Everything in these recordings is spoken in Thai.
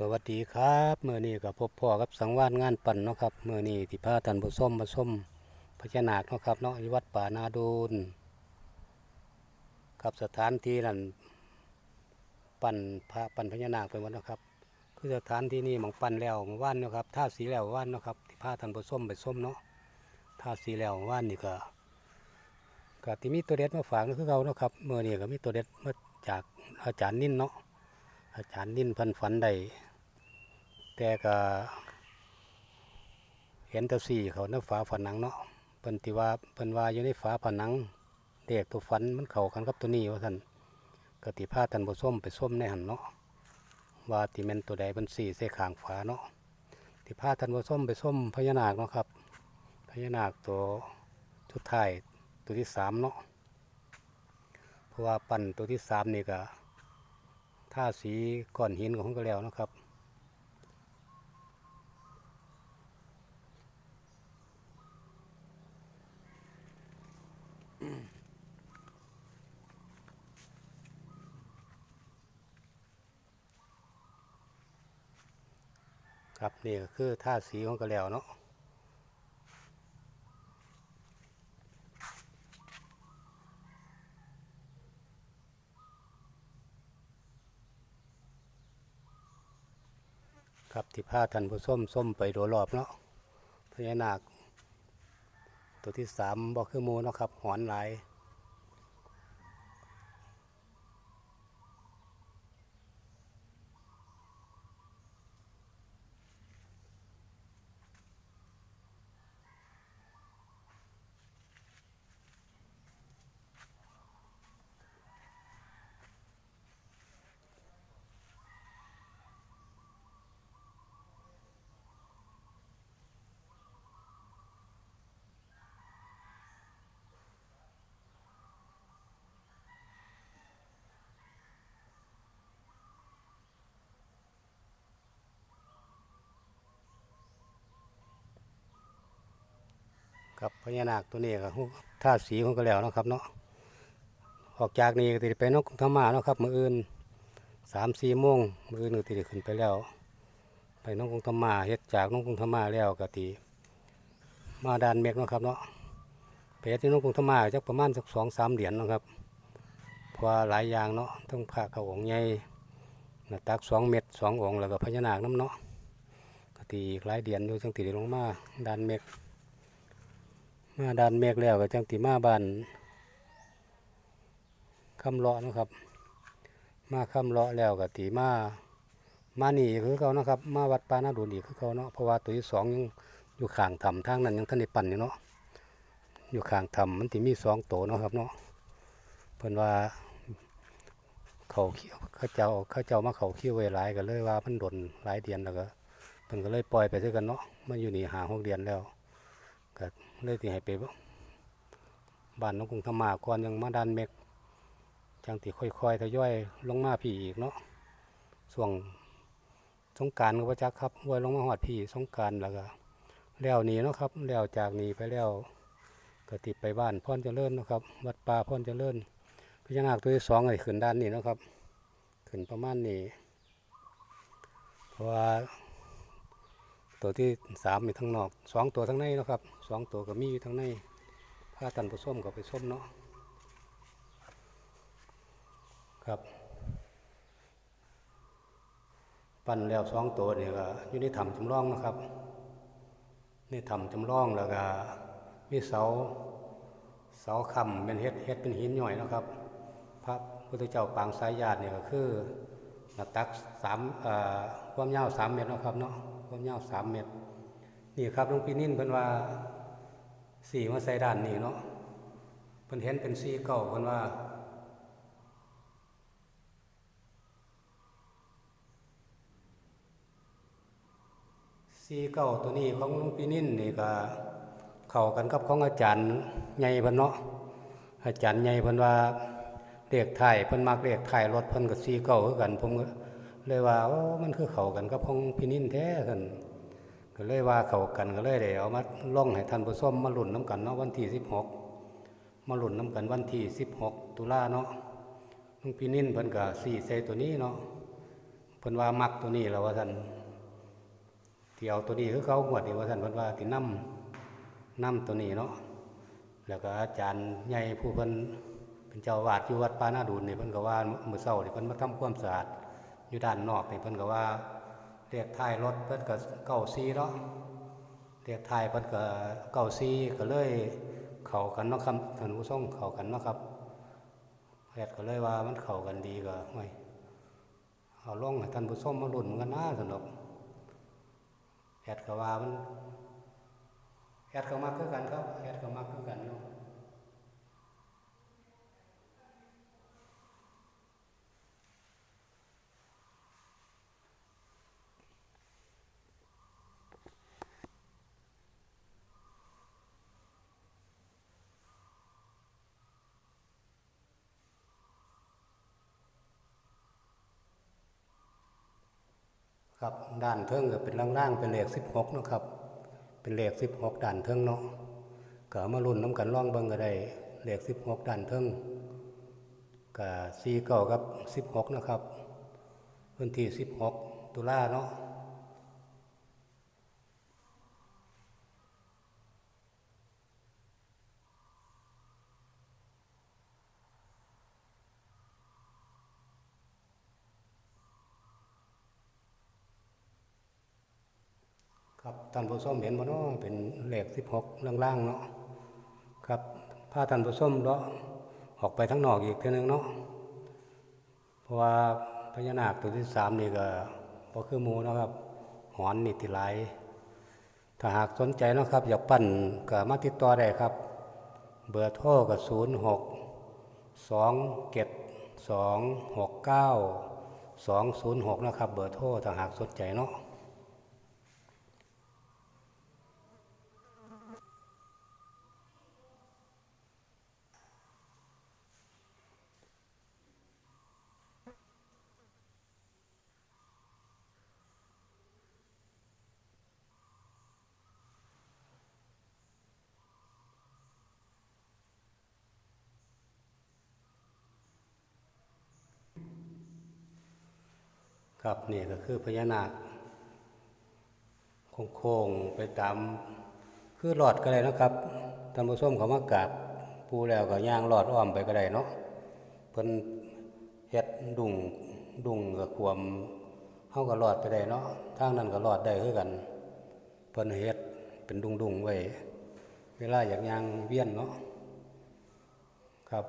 สวัสดีครับเมื่อนี้กับพบพ่อกับสังวานงานปั่นเนาะครับเมื่อนี้ที่พาท่านผู้ส้มมาส้มพญานาคเนาะครับเนาะที่วัดป่านาดูนกับสถานที่นั่นปั่นพระปั่นพญานาคไปหมดเนาะครับ คือสถานที่นี่หมองปั่นแล้วเมื่านเนาะครับท่าสีแล้วเมื่านเนาะครับที่พาท่านผู้ส้มไปส้มเนาะท่าสีแล้วเมื่านนี่ก็ก็ที่มีตัวเด็ดมาฝากก็คือเราเนาะครับเมื่อนี้ก็มีตัวเด็ดมาจากอาจารย์นิ่นเนาะ อาจารย์นิ่นพันฝันได้แต่ก็เห็นแตะสี่เขาในฝาผนังเนาะเพิ่นที่ว่าเพิ่นว่าอยู่ในฝาผนังเด็กตัวฝันมันเข้ากันกับตัวนี้ว่าท่านกติพาท่านผู้ส้มไปส้มในหันเนาะว่าติแม่นตัวใดเพิ่นสี่ใส่ข้างฝาเนาะติพาท่านผู้ส้มไปส้มพญานาคเนาะครับพญานาคตัวชุดไทยตัวที่สามเนาะเพราะว่าปั่นตัวที่สามนี่ก็ ท่าสีก้อนหินของก็แล้วนะครับ ครับนี่ก็คือท่าสีของก็แล้วเนาะ ครับที่พาทันผู้ส้มส้มไปโดยรอบเนาะพญานาค ตัวที่สามบอกคือมูเนาะครับ หอนหลาย ครับพญานาคตัวนี้ก็ท่าสีของก็แล้วนะครับเนาะออกจากนี้ก็ติดไปนกธรรมานะครับมืออื่นสามสี่โมงมืออื่นก็ติดขึ้นไปแล้ว ไปนกธรรมาเฮ็ดจากนกธรรมาแล้วก็ติมาดานเมกนะครับเนาะไปเฮ็ดที่นกธรรมาจักประมาณสักสองสามเหรียญนะครับเพราะหลายอย่างเนาะทั้งพระเขาองใหญ่หน้าตักสองเม็ดสององค์แล้วก็พญานาคน้ำเนาะก็ตีอีกหลายเดือนอยู่จังติดลงมาดานเมก มาดานเมฆแล้วก็จังติมาบ้านคำเลาะนะครับ มาคำเลาะแล้วก็ติมามานี่คือเขานะครับ มาวัดปานาดูนอีกคือเขาเนาะเพราะว่าตัวที่สองยังอยู่ข้างถ้ำทางนั้นยังท่านได้ปั่นอยู่เนาะอยู่ข้างถ้ำมันติมีสองโตเนาะครับเนาะเพิ่นว่าเขาเขี้ยวเขาเจ้าเขาเจ้ามาเขาเขี้ยวไว้หลายก็เลยว่ามันดนหลายเดือนแล้วก็เพิ่นก็เลยปล่อยไปซะกันเนาะมาอยู่นี่หาหกเดือนแล้วก็ เลยที่ให้ไปบ้านน้องกรุงธรรมาก่อนยังมาดันเมกจังที่ค่อยๆทยอยลงมาพี่อีกเนาะช่วงสงการก็ประจักครับวยลงมาหอดพี่สงการแล้วก็แล้วนี้เนาะครับแล้วจากนี้ไปแล้วก็ติดไปบ้านพ่อนเจริญเนาะครับ วัดป่าพ่อนเจริญพญานาคตัวที่สองเลยขึ้นด้านนี้เนาะครับ ขึ้นประมาณนี้เพราะว่า ตัวที่สามมีทั้งนอกสองตัวทั้งในนะครับสองตัวก็มีอยู่ทั้งในผ้าตันผส้มกับไปส้มเนาะครับ ปั้นแล้วสองตัวนี่ก็อยู่ในถ้ำจำลองนะครับในถ้ำจำลองแล้วก็มีเสาเสาคำเป็นเฮ็ดเฮ็ดเป็นหินหน่อยนะครับ พระพุทธเจ้าปางสายญาติเนี่ยก็คือหน้าตักสามเอ่อความยาวสามเมตรนะครับเนาะ ความยาวสามเมตร นี่ครับหลวงพี่นิ่นเพิ่นว่าสีมาใส่ด้านนี้เนาะเพิ่นเห็นเป็นสีเก่าเพิ่นว่าสีเก่าตัวนี้ของหลวงพี่นิ่นนี่ก็เข้ากันกับของอาจารย์ใหญ่เพิ่นเนาะอาจารย์ใหญ่เพิ่นว่าเลขไทยเพิ่นมักเลขไทยรถเพิ่นก็สีเก่าคือกันผมก็ เลยว่าโอ้มันคือเขากันกับของพี่นิ่นแท้ซั่นก็เลยว่าเขากันก็เลยได้เอามาล่องให้ท่านผู้ชมมาหลุนน้ำกันเนาะวันที่สิบหกมาหลุนน้ำกันวันที่สิบหกตุลาเนาะลุงพี่นิ่นเพิ่นก็สี่ใส่ตัวนี้เนาะพิ่นว่ามักตัวนี้แล้วว่าท่านที่เอาตัวนี้คือเขาหวดนี่ว่าท่านเพิ่นว่าที่นำนำตัวนี้เนาะแล้วก็อาจารย์ใหญ่ผู้เพิ่นเป็นเจ้าวาดอยู่วัดปานาดูนนี่เพิ่นก็ว่ามือเช้านี่เพิ่นมาทำความสะอาด อยู่ด้านนอกนี่เพิ่นก็ว่าเรียกท้ายรถเพิ่นก็เก้าซีเนาะเรียกท้ายเพิ่นก็เก้าซีก็เลยเข้ากันเนาะครับท่านผู้ชมเข้ากันเนาะครับแอดก็เลยว่ามันเข้ากันดีก็ห้วยเอาลงให้ท่านผู้ชมมาลุ้นกันนะสนุกแอดก็ว่ามันแอดก็มักคือกันครับแอดก็มักคือกันเน ครับด่านเทิงก็เป็นล่างๆเป็นเลขสิบหกนะครับ เป็นเลขสิบหกด่านเทิงเนาะก็มาลุ่นน้ำกันล่องเบิ่งก็ได้เลขสิบหกด่านเทิงก็สี่เก้ากับสิบหกนะครับพื้นที่สิบหกตุลาเนาะ ท่านผู้ชมเห็นบ่เนาะเป็นเลขสิบหกล่างๆเนาะครับพาท่านผู้ชมเลาะออกไปทั้งนอกอีกเทีนึงเนาะเพราะว่าพญานาคตัวที่สามนี่ก็บ่คือมูนะครับ หอนนี่ติหลถ้าหากสนใจนะครับ อยากปั้นก็มาติดต่อได้ครับ เบอร์โทรก็ศูนย์หกสองเจ็ดสองหกเก้าสองศูนย์หกนะครับ เบอร์โทรถ้าหากสนใจเนาะ ครับนี่ก็คือพญานาคโค้งๆไปตาม คือหลอดก็ได้นะครับท่านผู้ชมเขามากราบปูแล้วก็ย่างหลอดอ้อมไปก็ได้เนาะเพิ่นเฮ็ดดุ่งดุ่งกับควมเฮาก็หลอดไปได้เนาะทางนั้นก็หลอดได้คือกันเพิ่นเฮ็ดเป็นดุ่งๆไว้เวลาอยากย่างเวียนเนาะครับ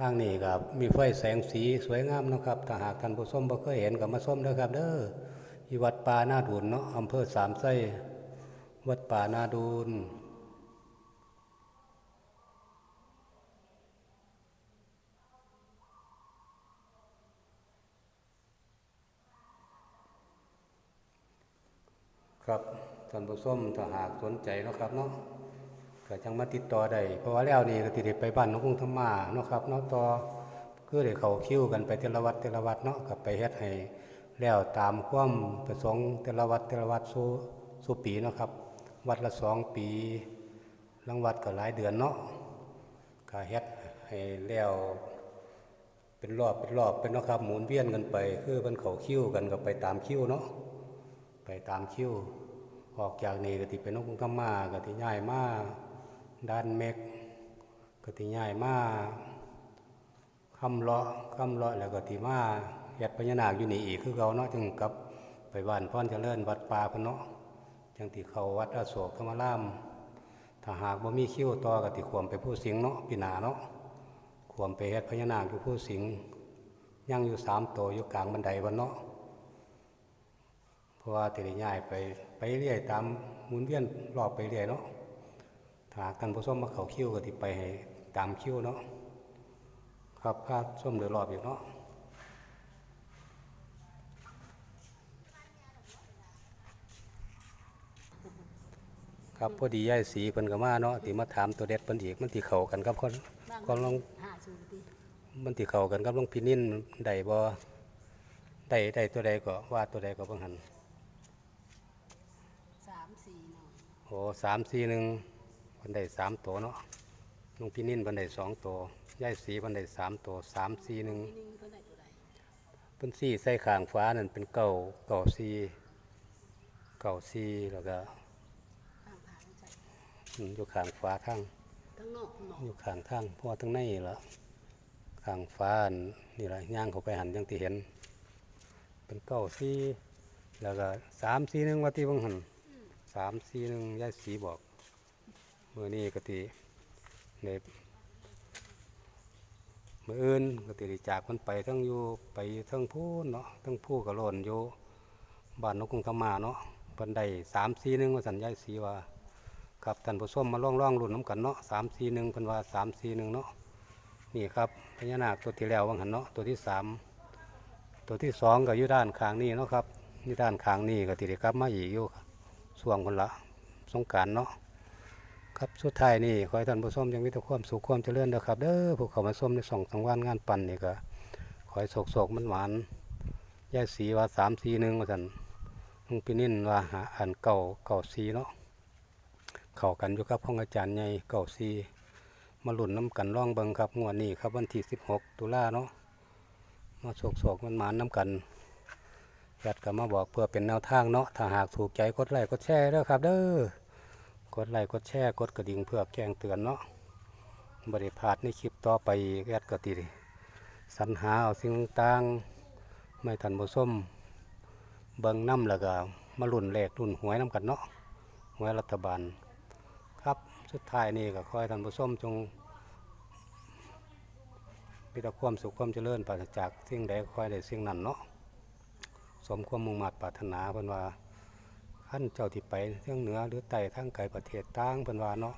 ทางนี้ครับมีไฟแสงสีสวยงามนะครับถ้าหากท่านผู้ชมบ่เคยเห็นก็มาชมเด้อครับเด้อที่วัดป่านาดูนเนาะอำเภอสามไส้วัดป่านาดูนครับท่านผู้ชมถ้าหากสนใจนะครับเนาะ ก็จังมาติดต่อได้เพราะว่าแล้วนี่ก็ติดไปบ้านน้องกรุงธรรมาเนาะครับเนาะต่อคือได้เขาคิวกันไปเทละวัดเทละวัดเนาะก็ไปเฮ็ดให้แล้วตามความประสงค์เทละวัดเทละวัดสู่สู่ปีเนาะครับ วัดละสองปีรางวัดก็หลายเดือนเนาะก็เฮ็ดให้แล้วเป็นรอบเป็นรอบเป็นเนาะครับหมุนเวียนกันไป คือมันเขาคิวกันก็ไปตามคิวเนาะไปตามคิวออกจากนี้ก็ติเป็นนกกรุงธรรมาก็ติย้ายมาก ด้านเมกก็ติย้ายมาคำเลาะคำเลาะแล้วก็ติมาเฮ็ดพญานาคอยู่นี่อีกคือเก่าเนาะจึงกับไปบ้านพ่อนเจริญวัดป่าพเนาะจังติเขาวัดอโศกธรรมรามถ้าหากบ่มีคิ้วต่อก็ติขวมไปผู้สิงเนาะปีนาเนาะขวมไปเฮ็ดพญานาคอยู่ผู้สิงยังอยู่สามตัวอยู่กลางบันไดวันเนาะเพราะว่าติได้ย้ายไปไปเรื่อยตามหมุนเวียนรอบไปเรื่อยเนาะ ถ้าหากท่านผู้ชมมาเขาคิวก็ติไปให้ตามคิวเนาะครับพาชมโดยรอบอีกเนาะครับพอดีย้ายสีเพิ่นก็มาเนาะที่มาถามตัวเด็ดเพิ่นอีกมันที่เข้ากันกับคนคนลองห้าศูนย์ปีมันที่เข้ากันกับลองพินินได้บ่ได้ได้ตัวใดก็ว่าตัวใดก็บ่หันสามสี่หน่อยโอ้สามสี่หนึ่ง พันได้สามตัวเนาะลุงพี่นิ่นพันได้สองตัวย่ายสีพันได้สามตัวสามสี่หนึ่งนี่นี่เพิ่นได้ตัวใดเพิ่นสี่ใส่ข้างฟ้านั่นเป็นเก่าเก่าซีเก่าซีแล้วก็ข้างผาจัดอืมอยู่ข้างฟ้าทางทั้งนอกทั้งนอกอยู่ข้างทางเพราะว่าทางในละข้างฟ้าอันนี่ละย่างเข้าไปหันอยังที่เห็น เป็นเก้าซีแล้วก็สามซีหนึ่งว่าที่บางหันสามซีหนึ่งยายสีบอกเมื่อนี้กติในเมื่ออื่นกติจากมันไปทั้งอยู่ไปทั้งผู้เนาะทั้งผู้กระโลนอยู่บ้านนกกรุงธรรมาเนาะบันไดสามซีหนึ่งว่าสัญญาสีว่าครับท่านผู้ชมมาล่องล่องรุ่นน้ำกันเนาะสามสี่หนึ่งเพิ่นว่าสามสี่หนึ่งเนาะนี่ครับพญานาคตัวที่แล้ววังหันเนาะตัวที่สามตัวที่สองก็อยู่ด้านข้างนี้เนาะครับอยู่ด้านข้างนี้ก็ติดกลับมาอีกอยู่ส่วงคนละสงการเนาะ ครับสุดท้ายนี่ขอให้ท่านผู้ชมยังมีแต่ความสุขความเจริญเด้อครับเด้อผู้เข้ามาชมในสองสังวานงานปั่นนี่ก็ขอให้โศกโศกมันหวานยายสีว่าสามสีหนึ่งว่าสันลุงพินินว่าหาอันเก่าเก่าสีเนาะเข้ากันอยู่กับห้องอาจารย์ใหญ่เก่าซีมาหลุ่นน้ำกันร่องเบิงครับงวดนี้ครับวันที่16ตุลาเนาะมาโศกโศกมันหมานน้ำกันยัดกับมาบอกเพื่อเป็นแนวทางเนาะถ้าหากถูกใจกดไลค์กดแชร์เด้อครับเด้อ กดไลค์กดแชร์กดกระดิ่งเพื่อแจ้งเตือนเนาะบริพาดในคลิปต่อไปแอดกติสรรหาเอาสิ่งต่างไม่ทันบ่ส้มเบิงน้ำแล้วก็มาหลุ่นเลขหลุ่นหวยน้ำกันเนาะหวยรัฐบาล ครับสุดท้ายนี่ก็ขอให้ท่านผู้มจงมีแต่ความสุขความเจริญปราศจากสิ่งใดคอยได้สิ่งนั้นเนาะสมความมุ่งมั่นปรารถนาเพิ่นว่า ขั้นเจ้าที่ไปเทั้งเหนือหรือใต้ทั้งไกลประเทศต่างเพิ่นว่าเนาะ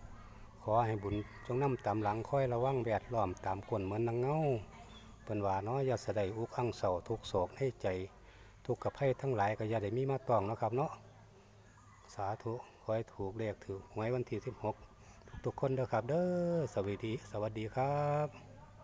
ขอให้บุญจงนำตามหลังค่อยระวังแวดล้อมตามกลเหมือนนางเงาเพิ่นว่าเนาะอย่าแสดงอุกอังเศร้าทุกโศกให้ใจ ทุกข์กับให้ทั้งหลายก็อย่าได้มีมาต้องนะครับเนาะสาธุขอให้ถูกเลขถือหวยวันที่16ทุกๆคนเด้อครับ เด้อสวัสดี สวัสดีครับ